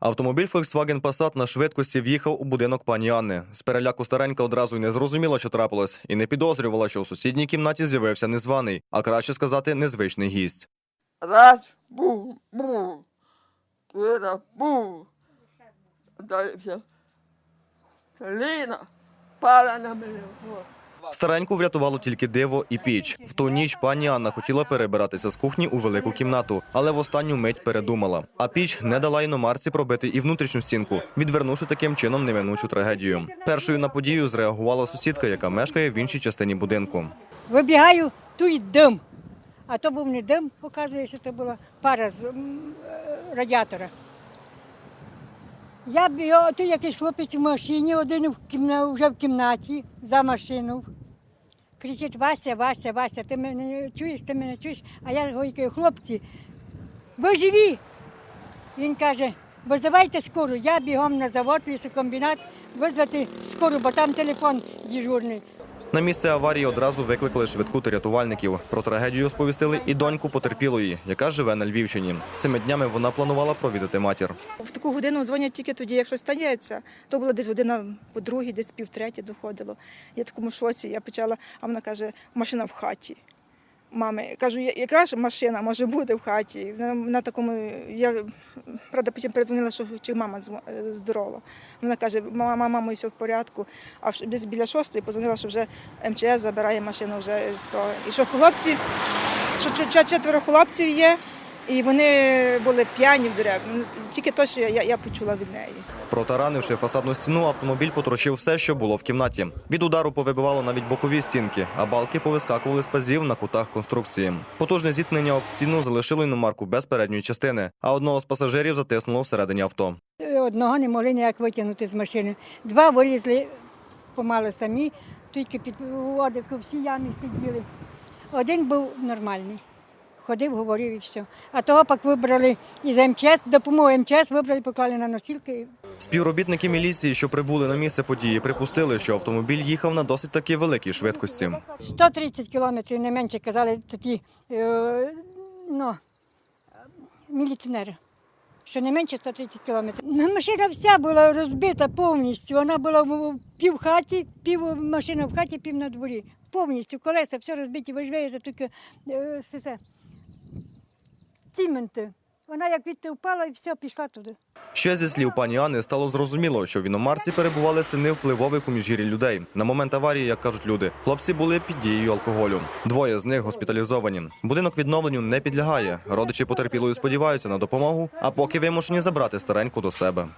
Автомобіль Volkswagen Passat на швидкості в'їхав у будинок пані Анни. З переляку старенька одразу й не зрозуміла, що трапилось, і не підозрювала, що у сусідній кімнаті з'явився незваний, а краще сказати, незвичний гість. Раз, бум, бум. Два, бум. Далі. Ліна пала на мене. Стареньку врятувало тільки диво і піч. В ту ніч пані Анна хотіла перебиратися з кухні у велику кімнату, але в останню мить передумала. А піч не дала іномарці пробити і внутрішню стінку, відвернувши таким чином неминучу трагедію. Першою на подію зреагувала сусідка, яка мешкає в іншій частині будинку. Вибігаю, тут дим. А то був не дим, оказується, це була пара з е, радіатора. Я бігаю, тут якийсь хлопець в машині, один в кімна, вже в кімнаті за машину. Кричить, Вася, Вася, Вася, ти мене чуєш, ти мене чуєш? А я говорю, хлопці, ви живі? Він каже, визивайте скору. Я бігом на завод, лісокомбінат, визвати скору, бо там телефон дежурний. На місце аварії одразу викликали швидку та рятувальників. Про трагедію сповістили і доньку потерпілої, яка живе на Львівщині. Цими днями вона планувала провідати матір. В таку годину дзвонять тільки тоді, якщо стається. То була десь година по другій, десь півтретє доходило. Я такому шоці, я почала, а вона каже, машина в хаті. Мами, кажу, яка ж машина може бути в хаті? Вона на такому, я правда потім передзвонила, що чи мама е, здорова. Вона каже, мама, мамо, все в порядку. А десь біля шостої позвонила, що вже МЧС забирає машину вже з того. І що хлопці, що чет- чет- четверо хлопців є, і вони були п'яні в дерев. Ну, Тільки те, що я, я, почула від неї. Протаранивши фасадну стіну, автомобіль потрощив все, що було в кімнаті. Від удару повибивало навіть бокові стінки, а балки повискакували з пазів на кутах конструкції. Потужне зіткнення об стіну залишило іномарку без передньої частини, а одного з пасажирів затиснуло всередині авто. Е, Одного не могли ніяк витягнути з машини. Два вилізли помали самі, тільки під одику всі ямі сиділи. Один був нормальний. Ходив, говорив і все. А того пак вибрали із МЧС, допомогу МЧС вибрали, поклали на носілки. Співробітники міліції, що прибули на місце події, припустили, що автомобіль їхав на досить таки великій швидкості. 130 кілометрів не менше казали тоді е, ну, міліціонери. Що не менше 130 кілометрів. Ну, Машина вся була розбита повністю. Вона була в пів хаті, пів машина в хаті, пів на дворі. Повністю колеса, все розбиті, ви ж видите, тільки все це. Вона як відти впала і все, пішла туди. Ще зі слів пані Анни стало зрозуміло, що в іномарці перебували сини впливових у міжгір'ї людей. На момент аварії, як кажуть люди, хлопці були під дією алкоголю. Двоє з них госпіталізовані. Будинок відновленню не підлягає. Родичі потерпілої сподіваються на допомогу, а поки вимушені забрати стареньку до себе.